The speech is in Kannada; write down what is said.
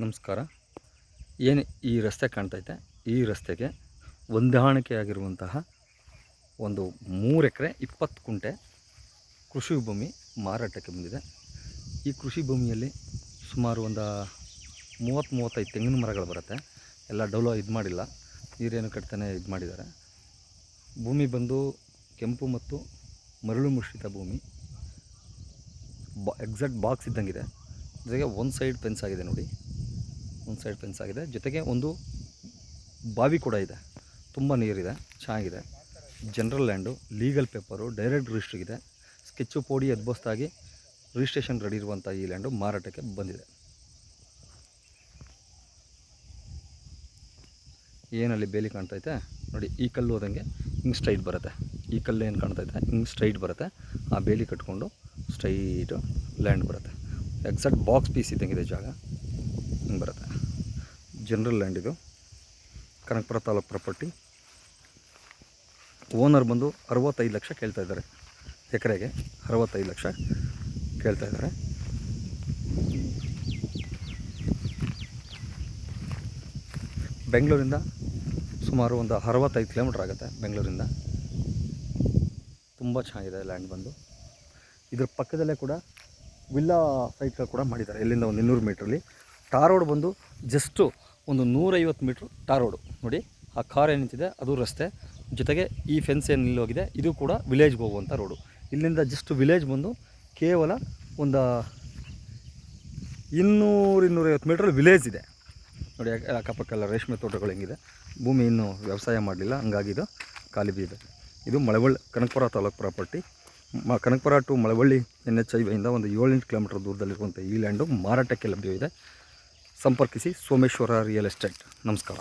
ನಮಸ್ಕಾರ. ಏನು ಈ ರಸ್ತೆ ಕಾಣ್ತೈತೆ? ಈ ರಸ್ತೆಗೆ ಹೊಂದಾಣಿಕೆಯಾಗಿರುವಂತಹ ಒಂದು ಮೂರು ಎಕರೆ, ಇಪ್ಪತ್ತು ಕುಂಟೆ ಕೃಷಿ ಭೂಮಿ ಮಾರಾಟಕ್ಕೆ ಬಂದಿದೆ. ಈ ಕೃಷಿ ಭೂಮಿಯಲ್ಲಿ ಸುಮಾರು ಒಂದು ಮೂವತ್ತು ಮೂವತ್ತೈದು ತೆಂಗಿನ ಮರಗಳು ಬರುತ್ತೆ. ಎಲ್ಲ ಡೌಲೋ ಇದು ಮಾಡಿಲ್ಲ. ನೀರೇನು ಕಟ್ತಾನೆ ಇದು ಮಾಡಿದ್ದಾರೆ. ಭೂಮಿ ಬಂದು ಕೆಂಪು ಮತ್ತು ಮರಳು ಮಿಶ್ರಿತ ಭೂಮಿ. ಬಾ ಎಕ್ಸಾಕ್ಟ್ ಬಾಕ್ಸ್ ಇದ್ದಂಗಿದೆ. ಜೊತೆಗೆ ಒಂದು ಸೈಡ್ ಫೆನ್ಸ್ ಆಗಿದೆ ನೋಡಿ. ಸೈಡ್ ಫೆನ್ಸ್ ಆಗಿದೆ. ಜೊತೆಗೆ ಒಂದು ಬಾವಿ ಕೂಡ ಇದೆ. ತುಂಬ ನೀರಿದೆ. ಚೆನ್ನಾಗಿದೆ. General land legal paper direct ರಿಜಿಸ್ಟ್ರಿಗಿದೆ sketch ಪೋಡಿ ಎದ್ಬೋಸ್ತಾಗಿ ರಿಜಿಸ್ಟ್ರೇಷನ್ ರೆಡಿ ಇರುವಂಥ ಈ ಲ್ಯಾಂಡು ಮಾರಾಟಕ್ಕೆ ಬಂದಿದೆ. ಏನಲ್ಲಿ ಬೇಲಿ ಕಾಣ್ತೈತೆ ನೋಡಿ, ಈ ಕಲ್ಲು ಹೋದಂಗೆ ಹಿಂಗೆ ಸ್ಟ್ರೈಟ್ ಬರುತ್ತೆ. ಈ ಕಲ್ಲು ಏನು ಕಾಣ್ತೈತೆ ಹಿಂಗೆ ಸ್ಟ್ರೈಟ್ ಬರುತ್ತೆ. ಆ ಬೇಲಿ ಕಟ್ಕೊಂಡು ಸ್ಟ್ರೈಟು ಲ್ಯಾಂಡ್ ಬರುತ್ತೆ. ಎಕ್ಸಾಕ್ಟ್ ಬಾಕ್ಸ್ ಪೀಸ್ ಇದ್ದಂಗಿದೆ ಜಾಗ. ಹಿಂಗೆ ಬರುತ್ತೆ. ಜನರಲ್ ಲ್ಯಾಂಡ್ ಇದು. ಕನಕಪುರ ತಾಲೂಕು ಪ್ರಾಪರ್ಟಿ ಓನರ್ ಬಂದು ಅರವತ್ತೈದು ಲಕ್ಷ ಕೇಳ್ತಾ ಇದ್ದಾರೆ. ಎಕರೆಗೆ ಅರವತ್ತೈದು ಲಕ್ಷ ಕೇಳ್ತಾ ಇದ್ದಾರೆ. ಬೆಂಗಳೂರಿಂದ ಸುಮಾರು ಒಂದು ಅರವತ್ತೈದು ಕಿಲೋಮೀಟ್ರ್ ಆಗುತ್ತೆ ಬೆಂಗಳೂರಿಂದ. ತುಂಬ ಚೆನ್ನಾಗಿದೆ ಲ್ಯಾಂಡ್ ಬಂದು. ಇದ್ರ ಪಕ್ಕದಲ್ಲೇ ಕೂಡ ವಿಲ್ಲಾ ಸೈಟ್ಗಳು ಕೂಡ ಮಾಡಿದ್ದಾರೆ. ಇಲ್ಲಿಂದ ಒಂದು ಇನ್ನೂರು ಮೀಟ್ರಲ್ಲಿ ಟಾರ್ ರೋಡ್ ಬಂದು ಜಸ್ಟು ಒಂದು ನೂರೈವತ್ತು ಮೀಟ್ರ್ ಟಾರ್ ರೋಡು. ನೋಡಿ, ಆ ಕಾರ್ ಏನು ನಿಂತಿದೆ ಅದು ರಸ್ತೆ. ಜೊತೆಗೆ ಈ ಫೆನ್ಸ್ ಏನು ನಿಲ್ಲೋಗಿದೆ ಇದು ಕೂಡ ವಿಲೇಜ್ಗೆ ಹೋಗುವಂಥ ರೋಡು. ಇಲ್ಲಿಂದ ಜಸ್ಟ್ ವಿಲೇಜ್ ಬಂದು ಕೇವಲ ಒಂದು ಇನ್ನೂರು ಇನ್ನೂರೈವತ್ತು ಮೀಟ್ರ್ ವಿಲೇಜ್ ಇದೆ. ನೋಡಿ ಅಕ್ಕಪಕ್ಕ ರೇಷ್ಮೆ ತೋಟಗಳು ಹೆಂಗಿದೆ. ಭೂಮಿ ಇನ್ನೂ ವ್ಯವಸಾಯ ಮಾಡಲಿಲ್ಲ, ಹಂಗಾಗಿ ಇದು ಖಾಲಿ ಇದೆ ಇದು ಮಳವಳ್ಳಿ, ಕನಕಪುರ ತಾಲೂಕು ಪ್ರಾಪರ್ಟಿ ಮ Kanakapura to Malavalli N H ಐವಿಯಿಂದ ಒಂದು ಏಳೆಂಟು ಕಿಲೋಮೀಟರ್ ದೂರದಲ್ಲಿರುವಂಥ ಈ ಲ್ಯಾಂಡು ಮಾರಾಟಕ್ಕೆ ಲಭ್ಯವಿದೆ. ಸಂಪರ್ಕಿಸಿ ಸೋಮೇಶ್ವರ ರಿಯಲ್ ಎಸ್ಟೇಟ್. ನಮಸ್ಕಾರ.